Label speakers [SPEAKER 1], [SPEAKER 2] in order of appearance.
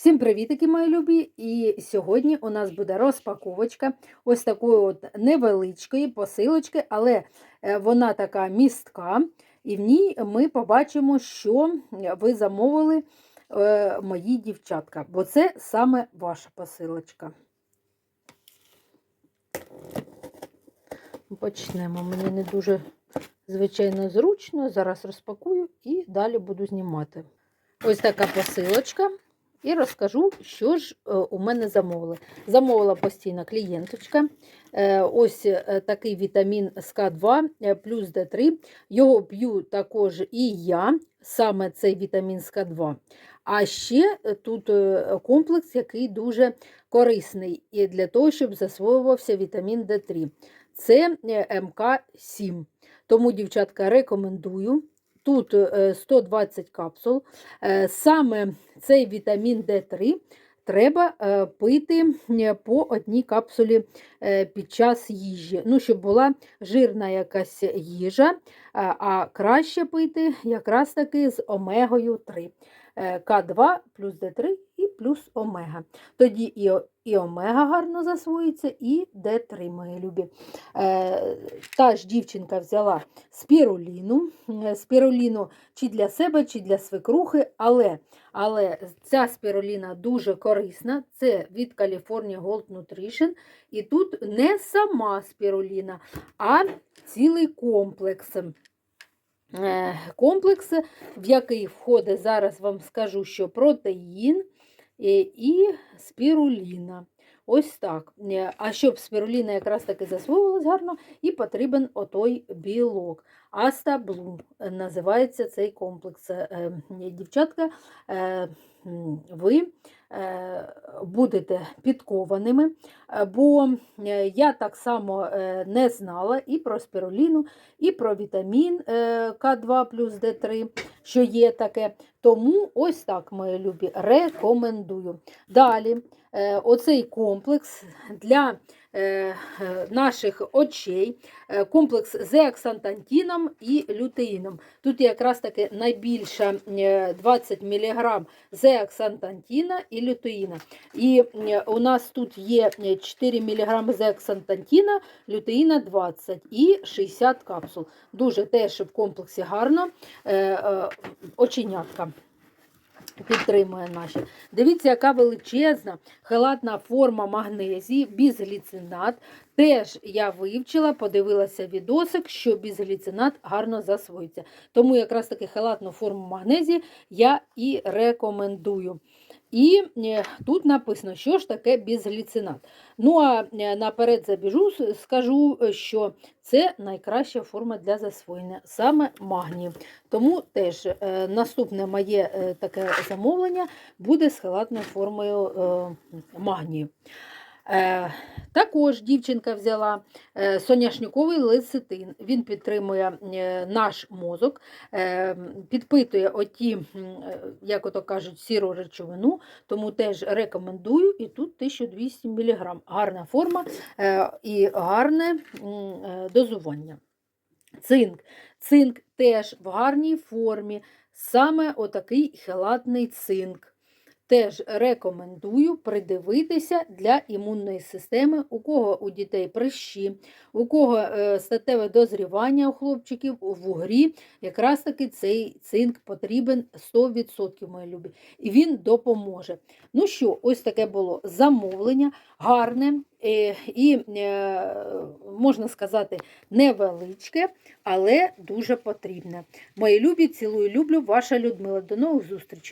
[SPEAKER 1] Всім привітики, мої любі! І сьогодні у нас буде розпаковочка ось такої от невеличкої посилочки, але е, вона така містка, і в ній ми побачимо, що ви замовили е, мої дівчатка, бо це саме ваша посилочка. Почнемо. Мені не дуже, звичайно, зручно. Зараз розпакую і далі буду знімати. Ось така посилочка. І розкажу, що ж е, у мене замовили. Замовила постійна клієнточка. Е, Ось е, такий вітамін СК2 е, плюс Д3. Його п'ю також і я, саме цей вітамін СК2. А ще тут комплекс, який дуже корисний і для того, щоб засвоювався вітамін Д3. Це е, МК7. Тому, дівчатка, рекомендую. Тут е, 120 капсул. Е, Саме цей вітамін Д3 треба е, пити е, по одній капсулі е, під час їжі. Ну, щоб була жирна якась їжа, а- краще пити якраз таки з омегою 3. Е, К2 плюс Д3 і плюс омега. Тоді і, і омега гарно засвоїться, і Д3, мої любі. Е, Та ж дівчинка взяла спіруліну. Е, Спіруліну чи для себе, чи для свекрухи, але, але ця спіруліна дуже корисна. Це від California Gold Nutrition. І тут не сама спіруліна, а цілий комплекс. Е, Комплекс, в який входить, зараз вам скажу, що протеїн і спіруліна. Ось так. Е, А щоб спіруліна якраз таки засвоювалась гарно, і потрібен отой білок. Астаблу називається цей комплекс. Е, е, Дівчатка, е, ви е, будете підкованими, е, бо е, я так само не знала і про спіруліну, і про вітамін е, К2 плюс Д3, що є таке. Тому ось так, мої любі, рекомендую. Далі, оцей комплекс для наших очей, е, комплекс з еаксантантіном і лютеїном. Тут якраз таки найбільша е, 20 мг зеаксантантіна і лютеїна. І е, у нас тут є е, 4 мг зеаксантантіна, лютеїна 20 і 60 капсул. Дуже теж в комплексі гарно. Е, е, Оченятка підтримує наші. Дивіться, яка величезна халатна форма магнезії, бізгліцинат. Теж я вивчила, подивилася відосик, що бізгліцинат гарно засвоїться. Тому якраз таки халатну форму магнезії я і рекомендую. І е, тут написано, що ж таке безгліцинат. Ну а е, наперед забіжу, скажу, е, що це найкраща форма для засвоєння, саме магнію. Тому теж наступне моє таке замовлення буде з халатною формою магнію. Також дівчинка взяла е, соняшниковий лецитин. Він підтримує е, наш мозок, е, підпитує оті, як ото кажуть, сіру речовину, тому теж рекомендую. І тут 1200 мг. Гарна форма і гарне дозування. Цинк. Цинк теж в гарній формі, саме отакий хелатний цинк. Теж рекомендую придивитися для імунної системи, у кого у дітей прищі, у кого е, статеве дозрівання у хлопчиків у вугрі, якраз таки цей цинк потрібен 100%, мої любі, і він допоможе. Ну що, ось таке було замовлення, гарне е, і, е, можна сказати, невеличке, але дуже потрібне. Мої любі, цілую, люблю, ваша Людмила. До нових зустрічей.